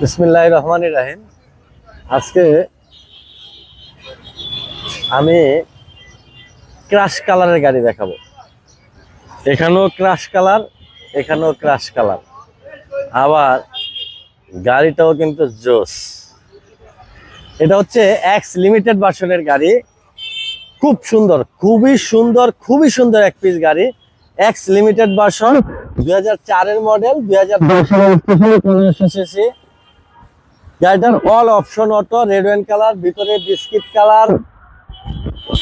বিসমিল্লাহ রহমান রাহিম। আজকে আমি ক্রাশ কালারের গাড়ি দেখাবো। এখানেও ক্রাশ কালার এখানেও ক্রাশ কালার আবার গাড়িটাও কিন্তু জোস। এটা হচ্ছে এক্স লিমিটেড ভার্সনের গাড়ি। খুব সুন্দর, খুবই সুন্দর খুবই সুন্দর এক পিস গাড়ি। এক্স লিমিটেড ভার্সন দুই হাজার চারের মডেল দুই হাজার পনেরোশো সিসি গাড়িটার all option auto red wine colour ভিতরে বিস্কিট কালার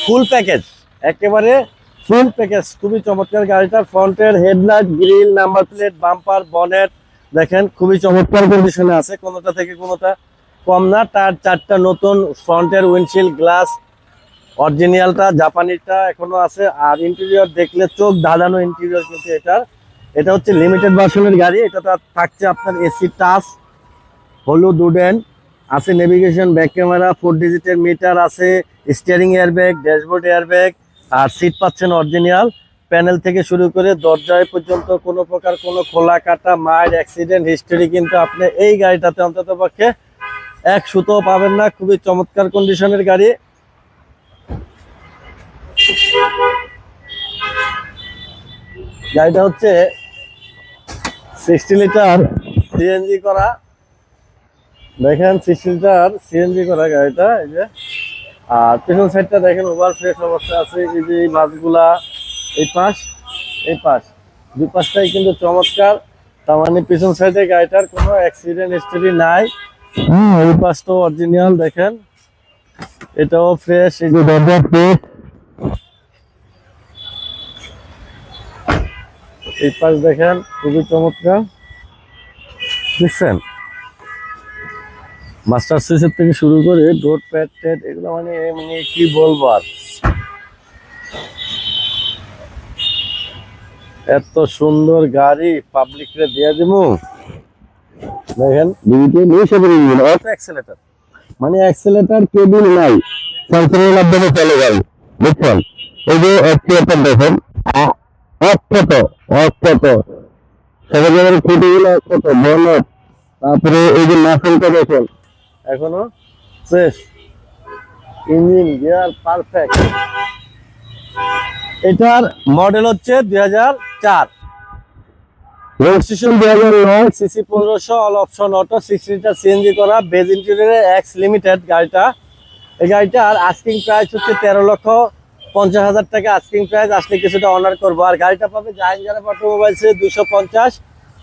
ফুল প্যাকেজ একেবারে ফুল প্যাকেজ খুবই চমৎকার গাড়িটার ফ্রন্টের headlight grill number plate bumper bonnet দেখেন খুবই চমৎকার কন্ডিশনে আছে, কোনোটা থেকে কোনোটা কম না তার চারটা নতুন ফ্রন্টের উইন্ডশিল্ড গ্লাস অরিজিনালটা জাপানিটা এখনও আছে, আর ইন্টেরিয়র দেখলে চোখ ধাঁধানো ইন্টেরিয়র কিন্তু এটার। এটা হচ্ছে লিমিটেড ভার্সনের গাড়ি এটা থাকছে আপনার এসি টাচ হলুদ উডেন, আছে নেভিগেশন ব্যাক ক্যামেরা ফোর ডিজিটের মিটার আছে স্টিয়ারিং এয়ারব্যাগ ড্যাশবোর্ড এয়ারব্যাগ আর সিট পাচ্ছেন অরিজিনাল প্যানেল থেকে শুরু করে দরজায় পর্যন্ত কোনো প্রকার কোনো খোলা কাটা মায়ের অ্যাক্সিডেন্ট হিস্টোরি কিন্তু আপনি এই গাড়িটাতে অন্তত পক্ষে এক সুতো পাবেন না। খুবই চমৎকার কন্ডিশনের গাড়ি। গাড়িটা হচ্ছে সিক্সটি লিটার সিএনজি করা। দেখেন সিক্সটি লিটার সিএনজি করা গাড়িটা এই যে। আর পেছন সাইডটা দেখেন ওভার ফ্রেশ অবস্থা আছে এই যে এই বাসগুলা এই পাশ এই পাশ। দুই পাশটাই কিন্তু চমৎকার। তার মানে পেছন সাইডে গাড়িটার কোনো অ্যাক্সিডেন্ট হিস্টরি নাই। হুম। এই পাশটাও অরিজিনাল দেখেন। এটাও ফ্রেশ এই যে দরজা ফ্রেশ এই পাশ দেখেন খুবই চমৎকার। দেখছেন? মাস্টার সুইচের থেকে শুরু করে ডোর প্যাড ট্যাড এগুলো মানে মানে কি বলব আর? এত সুন্দর গাড়ি পাবলিকরে দিয়ে দিব দেখেন। অ্যাক্সেলেটার মানে অ্যাক্সেলেটার কেবিল নাই। সেন্সরের মাধ্যমে চলে যাবে। বুঝছেন? এই যে অ্যাক্সিলেটার দেখেন অক্ষত অক্ষত। সেখানে খুঁটিগুলো অক্ষত বনত তারপরে এই যে নাসেলটা দেখেন এখনও? ফ্রেশ ইঞ্জিন, গিয়ার পারফেক্ট এটার মডেল হচ্ছে দুই হাজার চার। রেজিস্ট্রেশন দুই হাজার নয় সিসি পনেরোশো all option auto six litre CNG করা বেজ ইন্টেরিয়রের এক্স লিমিটেড গাড়িটা। এই গাড়িটার আস্কিং প্রাইস হচ্ছে তেরো লক্ষ পঞ্চাশ হাজার টাকা। আস্কিং প্রাইস আসলে কিছুটা অনার করব। আর গাড়িটা পাবে জাহান যারা অটোমোবাইলসে দুশো পঞ্চাশ।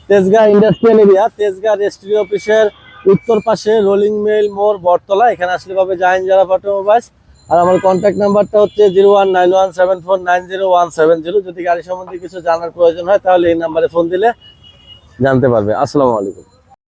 Tejgaon industrial area Tejgaon registry অফিসের উত্তর পাশে রোলিং মেল মোর, বটতলা, এখানে আসলে পাবে জাহান যারা অটোমোবাইলস আর আমার কন্ট্যাক্ট নাম্বারটা হচ্ছে zero one nine one seven four nine zero one seven zero যদি গাড়ি সম্বন্ধে কিছু জানার প্রয়োজন হয়, তাহলে এই নাম্বারে ফোন দিলে জানতে পারবে। আসসালামু আলাইকুম।